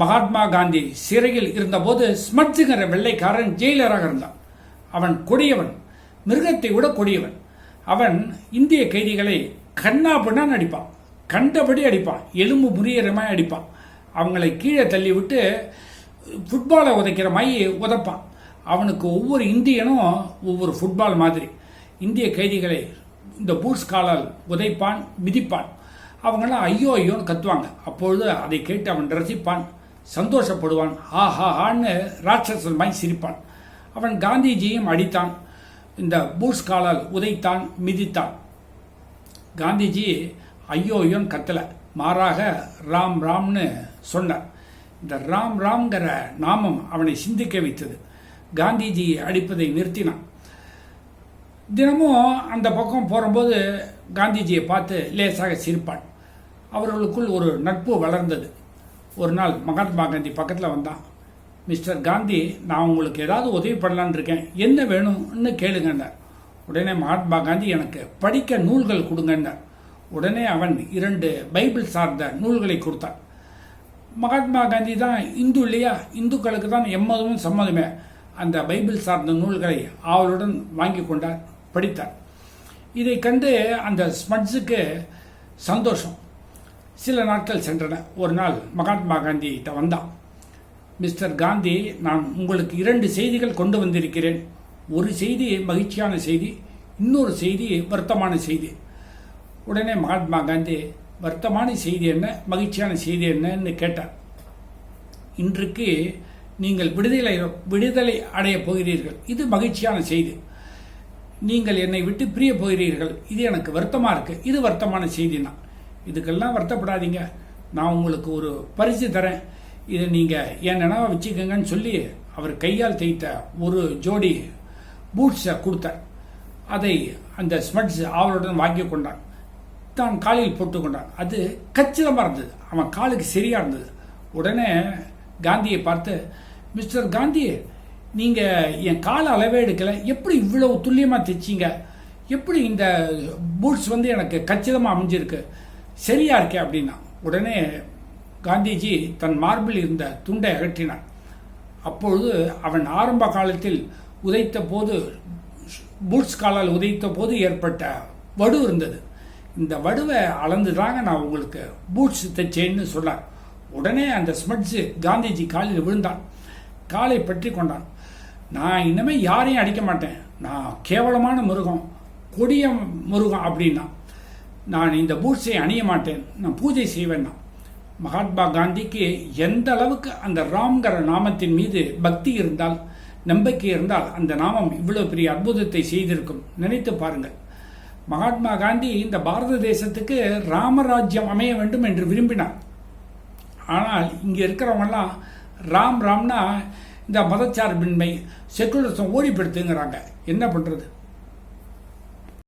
மகாத்மா காந்தி சிறையில் இருந்தபோது ஸ்மட்ஸுங்கிற வெள்ளைக்காரன் ஜெயிலராக இருந்தான். அவன் கொடியவன் மிருகத்தை விட கொடியவன். அவன் இந்திய கைதிகளை கண்ணா பின்னான்னு அடிப்பான். கண்டபடி அடிப்பான். எலும்பு முறியறமாய் அடிப்பான். அவங்களை கீழே தள்ளி விட்டு ஃபுட்பாலை உதைக்கிற மாதிரி உதைப்பான். அவனுக்கு ஒவ்வொரு இந்தியனும் ஒவ்வொரு ஃபுட்பால் மாதிரி. இந்திய கைதிகளை இந்த பூட்ஸ் காலால் உதைப்பான் மிதிப்பான். அவங்கெல்லாம் ஐயோ ஐயோன்னு கத்துவாங்க. அப்பொழுது அதை கேட்டு அவன் ரசிப்பான். சந்தோஷப்படுவான். ஆ ஹா ஹான்னு ராட்சசன் மாதிரி சிரிப்பான். அவன் காந்திஜியும் அடித்தான். இந்த பூஸ் காலால் உதைத்தான் மிதித்தான். காந்திஜி ஐயோ ஐயோன்னு மாறாக ராம் ராம்னு சொன்னார். இந்த ராம் ராம்ங்கிற நாமம் அவனை சிந்திக்க வைத்தது. காந்திஜி அடிப்பதை நிறுத்தினான். தினமும் அந்த பக்கம் போகும்போது காந்திஜியை பார்த்து லேசாக சிரிப்பான். அவர்களுக்குள் ஒரு நட்பு வளர்ந்தது. ஒரு நாள் மகாத்மா காந்தி பக்கத்தில் வந்தான் மிஸ்டர் காந்தி நான் உங்களுக்கு ஏதாவது உதவி பண்ணலான் இருக்கேன். என்ன வேணும்னு கேளுங்கன்னார். உடனே மகாத்மா காந்தி எனக்கு படிக்க நூல்கள் கொடுங்கன்னார். உடனே அவன் இரண்டு பைபிள் சார்ந்த நூல்களை கொடுத்தான். மகாத்மா காந்தி தான் இந்து இல்லையா? இந்துக்களுக்கு தான் எம்மதமும் சம்மதமே. அந்த பைபிள் சார்ந்த நூல்களை அவளுடன் வாங்கி கொண்டார் படித்தார். இதை கண்டு அந்த ஸ்மட்ஸுக்கு சந்தோஷம். சில நாட்கள் சென்றன. ஒரு நாள் மகாத்மா காந்தி வந்தான். மிஸ்டர் காந்தி நான் உங்களுக்கு இரண்டு செய்திகள் கொண்டு வந்திருக்கிறேன். ஒரு செய்தி மகிழ்ச்சியான செய்தி இன்னொரு செய்தி வருத்தமான செய்தி. உடனே மகாத்மா காந்தி வருத்தமான செய்தி என்ன? மகிழ்ச்சியான செய்தி என்னன்னு கேட்டார். இன்றைக்கு நீங்கள் விடுதலை விடுதலை அடையப் போகிறீர்கள். இது மகிழ்ச்சியான செய்தி. நீங்கள் என்னை விட்டு பிரிய போகிறீர்கள். இது எனக்கு வருத்தமாக இருக்குது இது வருத்தமான செய்தினா. இதுக்கெல்லாம் வருத்தப்படாதீங்க. நான் உங்களுக்கு ஒரு பரிசு தரேன். இதை நீங்கள் என் நினைவா வச்சுக்கோங்கன்னு சொல்லி அவர் கையால் தைத்த ஒரு ஜோடி பூட்ஸை கொடுத்தார். அதை அந்த ஸ்மட்ஸ் ஆவலுடன் வாங்கி கொண்டான். தான் காலில் போட்டுக்கொண்டான் அது கச்சிதமாக இருந்தது. அவன் காலுக்கு சரியாக இருந்தது. உடனே காந்தியை பார்த்து மிஸ்டர் காந்தி நீங்கள் என் கால அளவே எடுக்கலை. எப்படி இவ்வளவு துல்லியமாக தைச்சீங்க? எப்படி இந்த பூட்ஸ் வந்து எனக்கு கச்சிதமாக அமைஞ்சிருக்கு? சரியா இருக்கே அப்படின்னா உடனே காந்திஜி தன் மார்பில் இருந்த துண்டை அகற்றினான் அப்பொழுது அவன் ஆரம்ப காலத்தில் உதைத்த போது பூட்ஸ் காலால் உதைத்த போது ஏற்பட்ட வடு இருந்தது. இந்த வடுவை அளந்து தாங்க நான் உங்களுக்கு பூட்ஸ் தைச்சேன்னு சொன்னார். உடனே அந்த ஸ்மட்ஸு காந்திஜி காலில் விழுந்தான். காலை பற்றி கொண்டான். நான் இனிமேல் யாரையும் அடிக்க மாட்டேன். நான் கேவலமான மிருகம் கொடிய மிருகம் அப்படின்னா நான் இந்த பூட்ஸை அணிய மாட்டேன். நான் பூஜை செய்வேன்னா மகாத்மா காந்திக்கு எந்த அளவுக்கு அந்த ராம்கிற நாமத்தின் மீது பக்தி இருந்தால் நம்பிக்கை இருந்தால் அந்த நாமம் இவ்வளோ பெரிய அற்புதத்தை செய்திருக்கும். நினைத்து பாருங்கள். மகாத்மா காந்தி இந்த பாரத தேசத்துக்கு ராமராஜ்யம் அமைய வேண்டும் என்று விரும்பினார். ஆனால் இங்கே இருக்கிறவங்கலாம் ராம் ராம்னா இந்த மதச்சார்பின்மை செக்குலரிசம் ஓடிப்படுத்துங்கிறாங்க. என்ன பண்ணுறது